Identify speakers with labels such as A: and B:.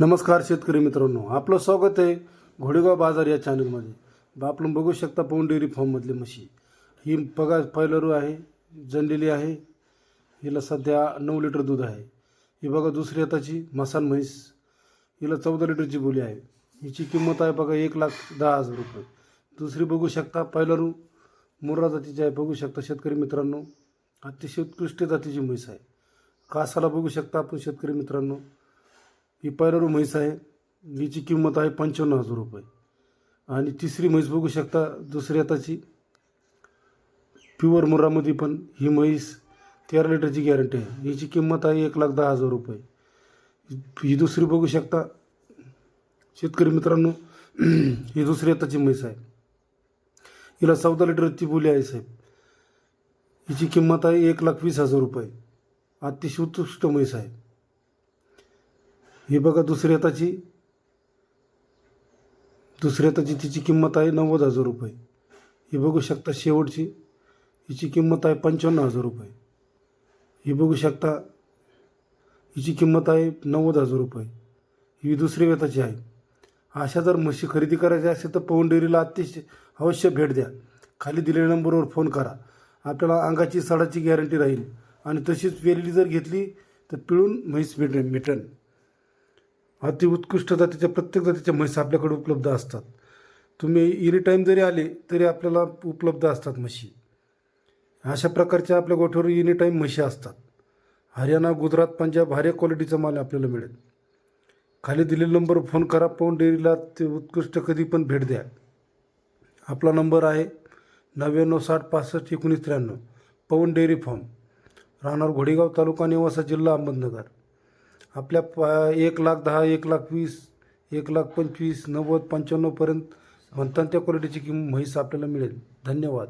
A: नमस्कार शेतकरी मित्रांनो आपलं स्वागत आहे घोडेगाव बाजार या चॅनलमध्ये आपण बघू शकता पवन डेअरी फार्ममधली म्हशी. ही बघा पहिलं आहे जनलेली आहे हिला सध्या नऊ लिटर दूध आहे. ही बघा दुसरी हाताची मसान म्हैस. हिला चौदा लिटरची बोली आहे. हिची किंमत आहे बघा एक लाख दहा हजार रुपये. दुसरी बघू शकता पहिलं मुर्रा जातीची आहे. बघू शकता शेतकरी मित्रांनो अतिशय उत्कृष्ट जातीची म्हैस आहे. कासाला बघू शकता आपण शेतकरी मित्रांनो. ही पैरारू म्हैस आहे. हिची किंमत आहे पंचावन्न हजार रुपये. आणि तिसरी म्हैस बघू शकता दुसऱ्या हाताची प्युअर मुरामध्ये पण ही म्हैस तेरा लिटरची गॅरंटी आहे. हिची किंमत आहे एक लाख दहा हजार रुपये. ही दुसरी बघू शकता. शेतकरी मित्रांनो ही दुसरी आताची म्हैस आहे. हिला चौदा लिटरची बोली आहे साहेब. हिची किंमत आहे एक लाख वीस हजार रुपये. अतिशय उत्कृष्ट म्हैस आहे. ही बघा दुसऱ्या हाताची दुसऱ्या हाताची तिची किंमत आहे नव्वद हजार रुपये. ही बघू शकता शेवटची. हिची किंमत आहे पंच्याण्णव हजार रुपये. ही बघू शकता हिची किंमत आहे नव्वद हजार रुपये. ही दुसरी वेताची आहे. अशा जर म्हशी खरेदी करायची असेल तर पवन डेअरीला अतिशय अवश्य भेट द्या. खाली दिलेल्या नंबरवर फोन करा. आपल्याला अंगाची सडाची गॅरंटी राहील. आणि तशीच वेलेली जर घेतली तर पिळून म्हैस भेटेल मिटन अति उत्कृष्ट जातीच्या प्रत्येक जातीच्या म्हशी आपल्याकडे उपलब्ध असतात. तुम्ही एनी टाईम जरी आले तरी आपल्याला उपलब्ध असतात म्हशी. अशा प्रकारच्या आपल्या गोठ्यावर एनी टाईम म्हशी असतात. हरियाणा गुजरात पंजाब हर एक क्वालिटीचा माल आपल्याला मिळेल. खाली दिलेला नंबर फोन करा पवन डेअरीला ते उत्कृष्ट कधी पण भेट द्या. आपला नंबर आहे नव्याण्णव साठ पासष्ट एकोणीस त्र्याण्णव. Pawan dairy farm. राहणार घोडेगाव तालुका निवासा जिल्हा अहमदनगर. आपल्या प एक लाख दहा एक लाख वीस एक लाख पंचवीस नव्वद पंच्याण्णवपर्यंत म्हणतात त्या क्वालिटीची किंमत म्हैस आपल्याला मिळेल. धन्यवाद.